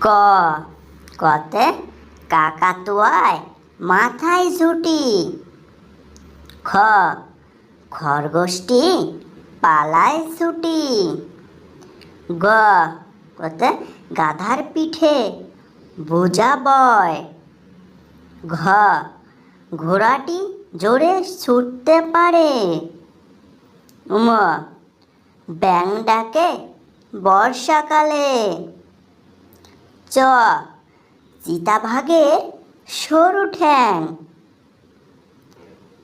ক। কতে কাকাতুয়ায় মাথায় ঝুটি। খ। খরগোশটি পালায় ছুটি। গ। কতে গাধার পিঠে বোঝা বয়। ঘ। ঘোড়াটি জোরে ছুটতে পারে। উম ব্যাং ডাকে বর্ষাকালে। চ। চিতাভাগের সরু ঠ্যাং।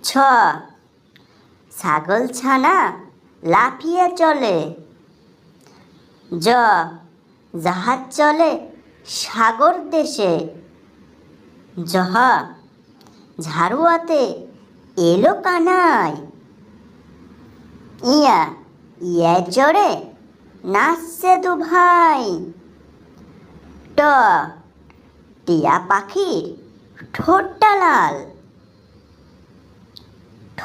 ছ। ছাগল ছানা লাফিয়ে চলে। জ। জাহাজ চলে সাগর দেশে। জহ ঝাড়ুয়াতে এলো কানাই ইয়া ইয়া চড়ে নাচছে দু ভাই ট টিয়া পাখির ঠোঁটটা লাল ঠ,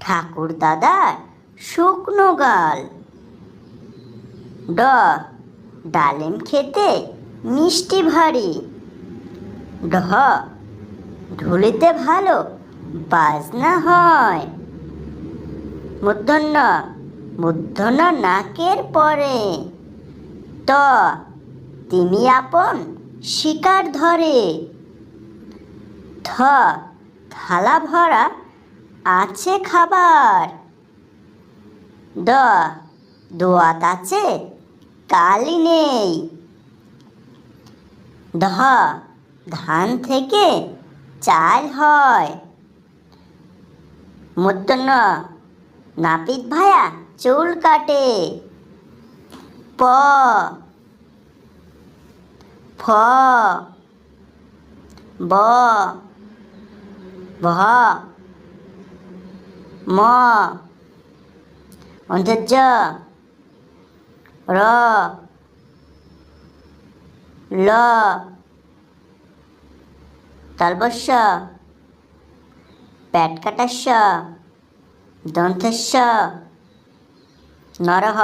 ঠাকুর দাদার শুকনো গাল। ড, ডালিম খেতে মিষ্টি ভারী। ঢ ঢুলিতে ভালো বাজনা হয়। মূর্ধন্য মূর্ধন্য নাকের পরে। ত তিনি আপন শিকার ধরে। থ থালা ভরা আছে খাবার। দ দোয়াত আছে কালি নেই। ধ, ধান থেকে চাল হয়। মূর্ধন্য নাপিত ভায়া চুল কাটে। প फ ब भ म हुन्छ ज र ल तलबस पैटकटस दंतस नरह।